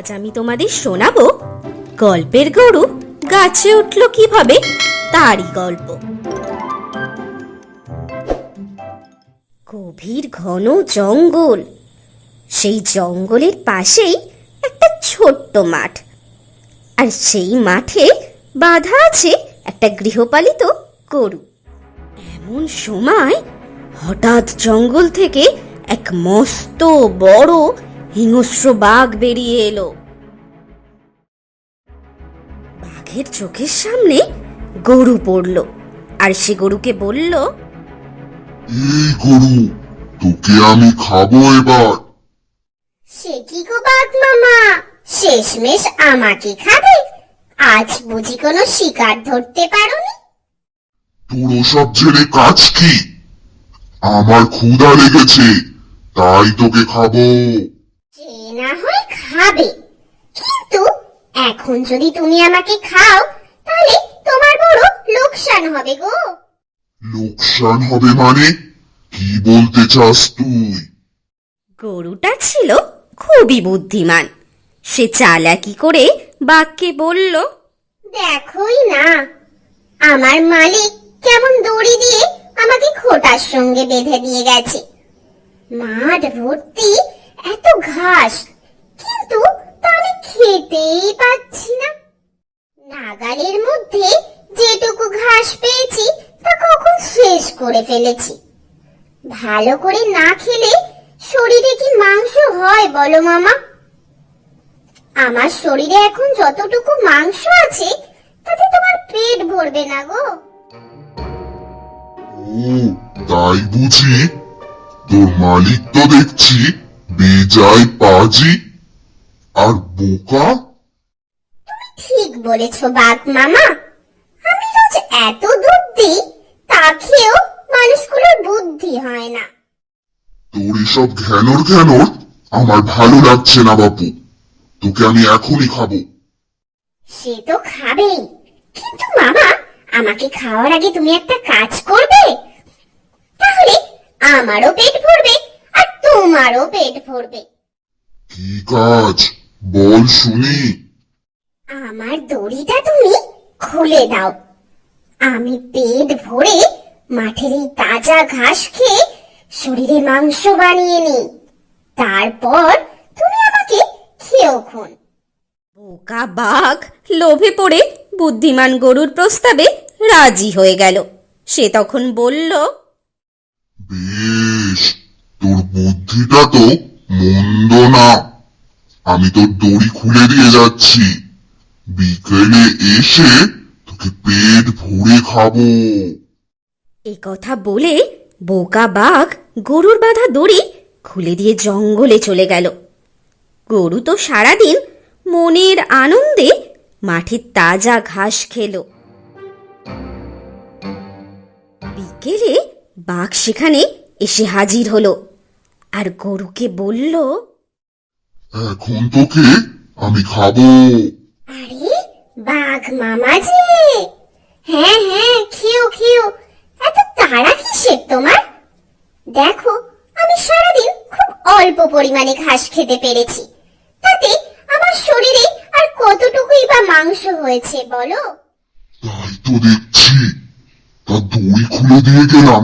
আজ আমি তোমাদের শোনাবো, গল্পের গরু গাছে উঠল কীভাবে? তারই গল্প। গভীর ঘন জঙ্গল। সেই জঙ্গলের পাশেই একটা ছোট্ট মাঠ। আর সেই মাঠে বাধা আছে একটা গৃহপালিত গরু। এমন সময় হঠাৎ জঙ্গল থেকে এক মস্ত বড় হিংস্র বাঘ বেরিয়ে এলো। বাঘের চোখের সামনে গরু পড়ল আর সে গরুকে বলল এই গরু তোকে আমি খাব এবার। সে কি গো বাঘ মামা? শেষমেশ আমাকে খাবে? আজ বুঝি কোনো শিকার ধরতে পারোনি? তোর ওসব ছেড়ে কাজ কি? আমার ক্ষুধা লেগেছে তাই তোকে খাব। সে না হয় খাবে। কিন্তু এখন যদি তুমি আমাকে খাও তাহলে তোমার বড় লোকসান হবে গো। লোকসান হবে মানে? কি বলতে চাস তুই? গরুটা ছিল খুবই বুদ্ধিমান। সে চালাকি করে বাঘকে বলল দেখোই না আমার মালিক কেমন দড়ি দিয়ে আমাকে খোটার সঙ্গে বেঁধে দিয়ে গেছে। মাঠ ভর্তি এত ঘাস। কিন্তু তা আমি খেতেই পাচ্ছি না। নাগালের মধ্যে যেটুকু ঘাস পেয়েছি, তা কখন শেষ করে ফেলেছি। ভালো করে না খেলে শরীরে কি মাংস হয় বলো মামা? আমার শরীরে এখন যতটুকু মাংস আছে, তাতে তোমার পেট ভরবে না গো। ও, তাই বুঝি? তোর মালিক তো দেখছি। বেজায় পাজি আর বোকা? ঠিক বলেছ বাঘ মামা। আমি রোজ এত দুধ দিই তা খেয়েও মানুষগুলোর বুদ্ধি হয় না। তোর এসব ঘ্যানোর ঘ্যানোর আমার ভালো লাগছে না বাপু। তোকে আমি এখনই খাব। সে তো খাবেই। কিন্তু মামা আমাকে খাওয়ার আগে তুমি একটা কাজ করবে। তাহলে আমারও পেট ভরবে। আর তোমারও পেট ভরবে। কি কাজ? বল শুনি। আমার দড়িটা তুমি খুলে দাও। আমি পেট ভরে মাঠের এই তাজা ঘাস খেয়ে শরীরে মাংস বানিয়ে নিই। তারপর তুমি আমাকে খেয়েও খুন। বোকা বাঘ লোভে পড়ে বুদ্ধিমান গরুর প্রস্তাবে রাজি হয়ে গেল। সে তখন বলল বেশ বুদ্ধিটা তো মন্দ না। আমি তোর দড়ি খুলে দিয়ে যাচ্ছি। বিকেলে এসে তোকে পেট ভরে খাব। এ কথা বলে বোকা বাঘ গরুর বাঁধা দড়ি খুলে দিয়ে জঙ্গলে চলে গেল। গরু তো সারাদিন মনের আনন্দে মাঠের তাজা ঘাস খেলো। বিকেলে বাঘ সেখানে এসে হাজির হলো। আর গরুকে বলল এখন তোকে আমি খাব। আরে বাঘ মামা যে। হ্যাঁ হ্যাঁ খেও খেও। এত তাড়া কিসের তোমার? দেখো আমি সারাদিন খুব অল্প পরিমাণে ঘাস খেতে পেরেছি। তাতে আমার শরীরে আর কতটুকুই বা মাংস হয়েছে বলো? তাই তো দেখছি। তা দড়ি খুলে দিয়ে গেলাম।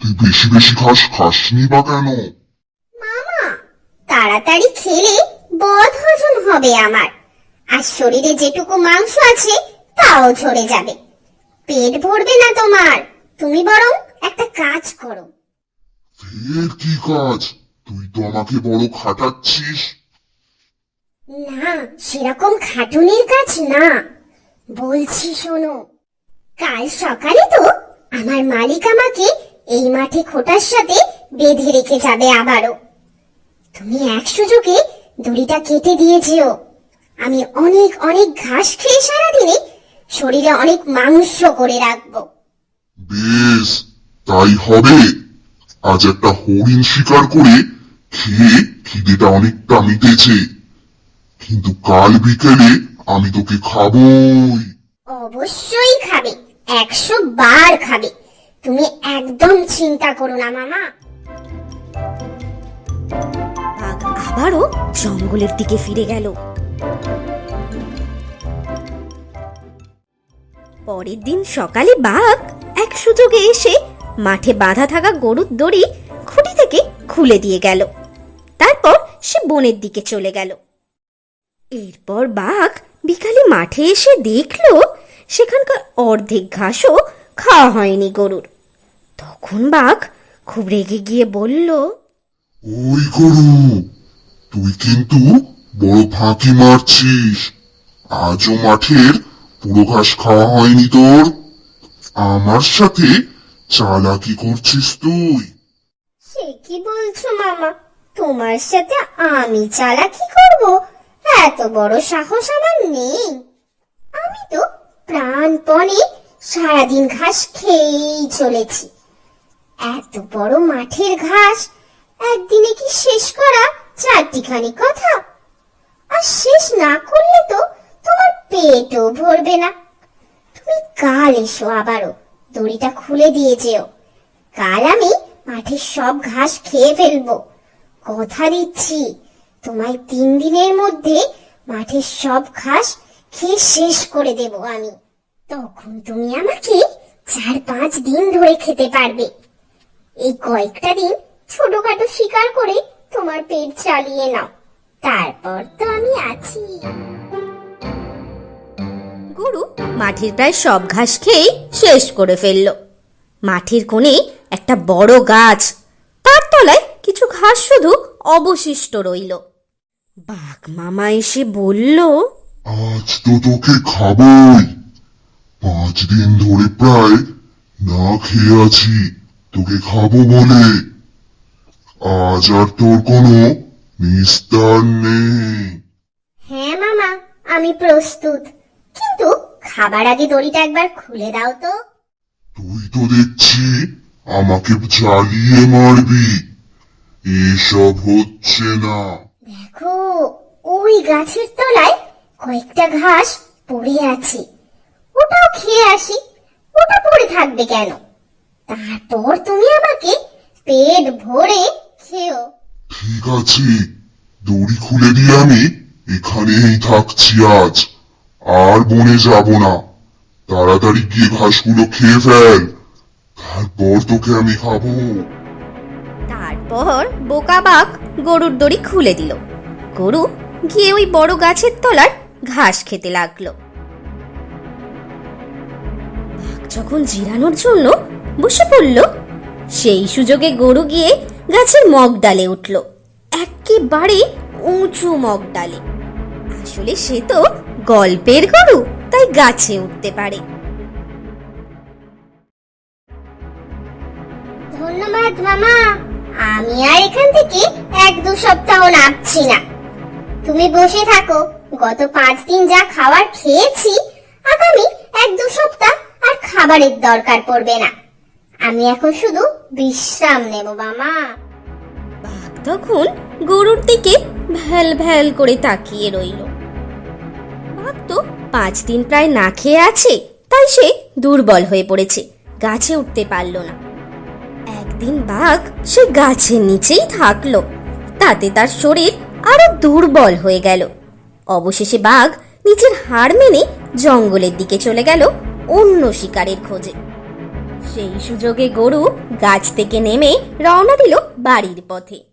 তুই বেশি বেশি ঘাস খাসনি বা কেন? তাড়াতাড়ি খেলে বদ হজম হবে আমার। আর শরীরে যেটুকু মাংস আছে তাও ঝরে যাবে। পেট ভরবে না তোমার। তুমি বরং একটা কাজ করো। ফের কি কাজ? তুই তো আমাকে বড় খাটাচ্ছিস। না সেরকম খাটুনির কাজ না। বলছি শোনো কাল সকালে তো আমার মালিক আমাকে এই মাঠে খোটার সাথে বেঁধে রেখে যাবে আবারও। তুমি এক সুযোগে দড়িটা কেটে দিয়ে যেও। আমি অনেক অনেক ঘাস খেয়ে সারাদিনে শরীরে অনেক মাংস করে রাখব। বেশ তাই হবে। আজ একটা হরিণ শিকার করে খেয়ে খিদেটা অনেকটা মিটেছে। কিন্তু কাল বিকেলে আমি তোকে খাবই। অবশ্যই খাবে একশো বার খাবে। তুমি একদম চিন্তা করো না মামা। বাঘ আবারও জঙ্গলের দিকে ফিরে গেল। পরের দিন সকালে বাঘ এক সুযোগে এসে মাঠে বাঁধা থাকা গরুর দড়ি খুঁটি থেকে খুলে দিয়ে গেল। তারপর সে বনের দিকে চলে গেল। এরপর বাঘ বিকালে মাঠে এসে দেখল সেখানকার অর্ধেক ঘাসও খাওয়া হয়নি গরুর। তখন বাঘ খুব রেগে গিয়ে বলল, ওই গরু তুই কিন্তু বড় ফাঁকি মারছিস। আজও মাঠের পুরো ঘাস খাওয়া হয়নি তোর। আমার সাথে চালাকি করছিস তুই। সে কি বলছো মামা? তোমার সাথে আমি চালাকি করব? এত বড় সাহস আমার নেই। আমি তো প্রাণপণে সারাদিন ঘাস খেয়েই চলেছি। এত বড় মাঠের ঘাস একদিনে কি শেষ করা চারটিখানি কথা। আর শেষ না করলে তো তোমার পেটও ভরবে না। তুমি কাল এসো আবারও, দড়িটা খুলে দিয়ে যেও। কাল আমি মাঠের সব ঘাস খেয়ে ফেলব। কথা দিচ্ছি, তোমায় তিন দিনের মধ্যে মাঠের সব ঘাস খেয়ে শেষ করে দেব আমি। তখন তুমি আমাকে চার পাঁচ দিন ধরে খেতে পারবে। এই কয়েকটা দিন ছোটখাটো শিকার করে তোমার পেট চালিয়ে নাও। তারপর তো আমি আছি। গরু মাঠের প্রায় সব ঘাস খেয়ে শেষ করে ফেলল। মাঠের কোণে একটা বড় গাছ তার তলায় কিছু ঘাস শুধু অবশিষ্ট রইল। বাঘ মামা এসে বলল আজ তো তোকে খাবই। পাঁচ দিন ধরে প্রায় না খেয়ে আছি তোকে খাব বলে। আজ আর তোর কোনো নিস্তার নেই। হ্যাঁ মামা আমি প্রস্তুত। কিন্তু খাবার আগে দড়িটা একবার খুলে দাও তো। তুই তো দেখছি আমাকে জ্বালিয়ে মারবি। এসব হচ্ছে না। দেখো ওই গাছের তলায় কয়েকটা ঘাস পড়ে আছে। ওটাও খেয়ে আসি। ওটা পড়ে থাকবে কেন? তারপর তুমি আমাকে পেট ভরে খেও ঠিক আছে দড়ি খুলে দিয়ে আমি এখানেই থাকছি আজ। আর বনে যাব না। তাড়াতাড়ি গিয়ে ঘাসগুলো খেয়ে ফেল। তারপর তোকে আমি খাব। তারপর বোকা বাঘ গরুর দড়ি খুলে দিল। গরু গিয়ে ওই বড় গাছের তলার ঘাস খেতে লাগল। যখন জিরানোর জন্য বসে পড়ল সেই সুযোগে গরু গিয়ে গাছের মগ ডালে উঠল। একেবারে উঁচু মগ ডালে। আসলে সে তো গল্পের গরু, তাই গাছে উঠতে পারে। ধন্যবাদ, মামা। আমি আর এখান থেকে এক দু সপ্তাহ নামছি না। তুমি বসে থাকো। গত পাঁচ দিন যা খাবার খেয়েছি, আগামী এক দু সপ্তাহ আর খাবারের দরকার পড়বে না। আমি এখন শুধু বিশ্রাম নেব মামা বাঘ তখন গরুর দিকে ভ্যাল ভ্যাল করে তাকিয়ে রইল। বাঘ তো পাঁচ দিন প্রায় না খেয়ে আছে, তাই সে দুর্বল হয়ে পড়েছে, গাছে উঠতে পারল না। একদিন বাঘ সে গাছের নিচেই থাকল, তাতে তার শরীর আরও দুর্বল হয়ে গেল। অবশেষে বাঘ নিজের হাড় মেনে জঙ্গলের দিকে চলে গেল অন্য শিকারের খোঁজে। সেই সুযোগে গরু গাছ থেকে নেমে রওনা দিল বাড়ির পথে।